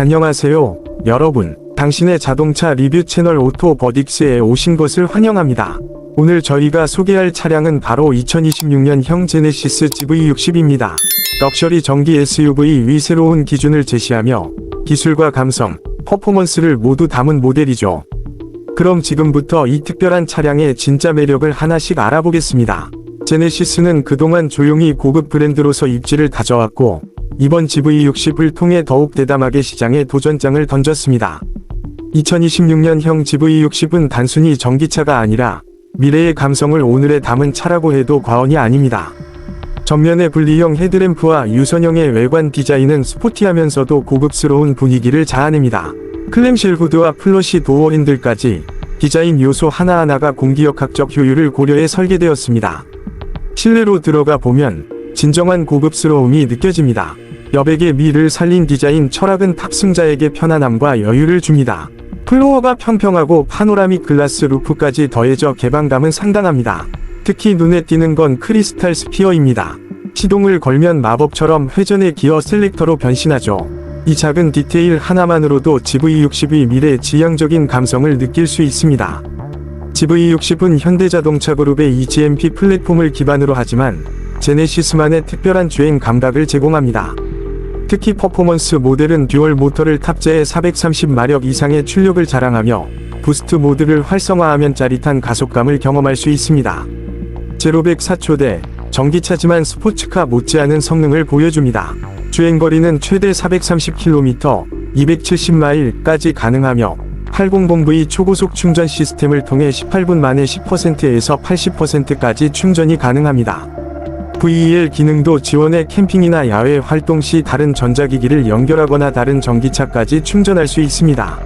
안녕하세요, 여러분. 당신의 자동차 리뷰 채널 오토 버딕스에 오신 것을 환영합니다. 오늘 저희가 소개할 차량은 바로 2026년형 제네시스 GV60입니다. 럭셔리 전기 SUV 위 새로운 기준을 제시하며 기술과 감성, 퍼포먼스를 모두 담은 모델이죠. 그럼 지금부터 이 특별한 차량의 진짜 매력을 하나씩 알아보겠습니다. 제네시스는 그동안 조용히 고급 브랜드로서 입지를 다져왔고, 이번 GV60을 통해 더욱 대담하게 시장에 도전장을 던졌습니다. 2026년형 GV60은 단순히 전기차가 아니라 미래의 감성을 오늘에 담은 차라고 해도 과언이 아닙니다. 전면의 분리형 헤드램프와 유선형의 외관 디자인은 스포티하면서도 고급스러운 분위기를 자아냅니다. 클램실 후드와 플러시 도어 핸들까지 디자인 요소 하나하나가 공기역학적 효율을 고려해 설계되었습니다. 실내로 들어가 보면 진정한 고급스러움이 느껴집니다. 여백의 미를 살린 디자인 철학은 탑승자에게 편안함과 여유를 줍니다. 플로어가 평평하고 파노라믹 글라스 루프까지 더해져 개방감은 상당합니다. 특히 눈에 띄는 건 크리스탈 스피어입니다. 시동을 걸면 마법처럼 회전의 기어 셀렉터로 변신하죠. 이 작은 디테일 하나만으로도 GV60의 미래 지향적인 감성을 느낄 수 있습니다. GV60은 현대자동차 그룹의 EGMP 플랫폼을 기반으로 하지만 제네시스만의 특별한 주행 감각을 제공합니다. 특히 퍼포먼스 모델은 듀얼 모터를 탑재해 430마력 이상의 출력을 자랑하며 부스트 모드를 활성화하면 짜릿한 가속감을 경험할 수 있습니다. 제로백 4초대 전기차지만 스포츠카 못지않은 성능을 보여줍니다. 주행거리는 최대 430km, 270마일까지 가능하며 800V 초고속 충전 시스템을 통해 18분 만에 10%에서 80%까지 충전이 가능합니다. VEL 기능도 지원해 캠핑이나 야외 활동 시 다른 전자기기를 연결하거나 다른 전기차까지 충전할 수 있습니다.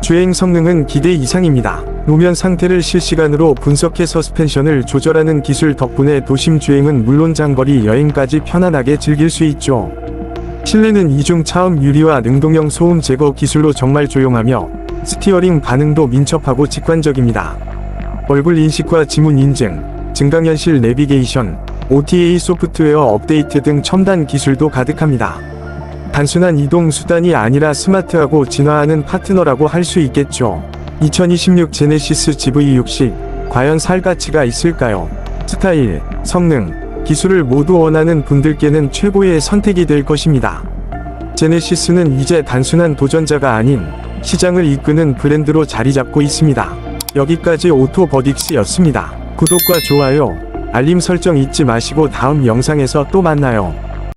주행 성능은 기대 이상입니다. 노면 상태를 실시간으로 분석해 서스펜션을 조절하는 기술 덕분에 도심 주행은 물론 장거리 여행까지 편안하게 즐길 수 있죠. 실내는 이중 차음 유리와 능동형 소음 제거 기술로 정말 조용하며 스티어링 반응도 민첩하고 직관적입니다. 얼굴 인식과 지문 인증, 증강현실 내비게이션, OTA 소프트웨어 업데이트 등 첨단 기술도 가득합니다. 단순한 이동 수단이 아니라 스마트하고 진화하는 파트너라고 할 수 있겠죠. 2026 제네시스 GV60 과연 살 가치가 있을까요? 스타일, 성능, 기술을 모두 원하는 분들께는 최고의 선택이 될 것입니다. 제네시스는 이제 단순한 도전자가 아닌 시장을 이끄는 브랜드로 자리 잡고 있습니다. 여기까지 오토버딕스였습니다. 구독과 좋아요, 알림 설정 잊지 마시고 다음 영상에서 또 만나요.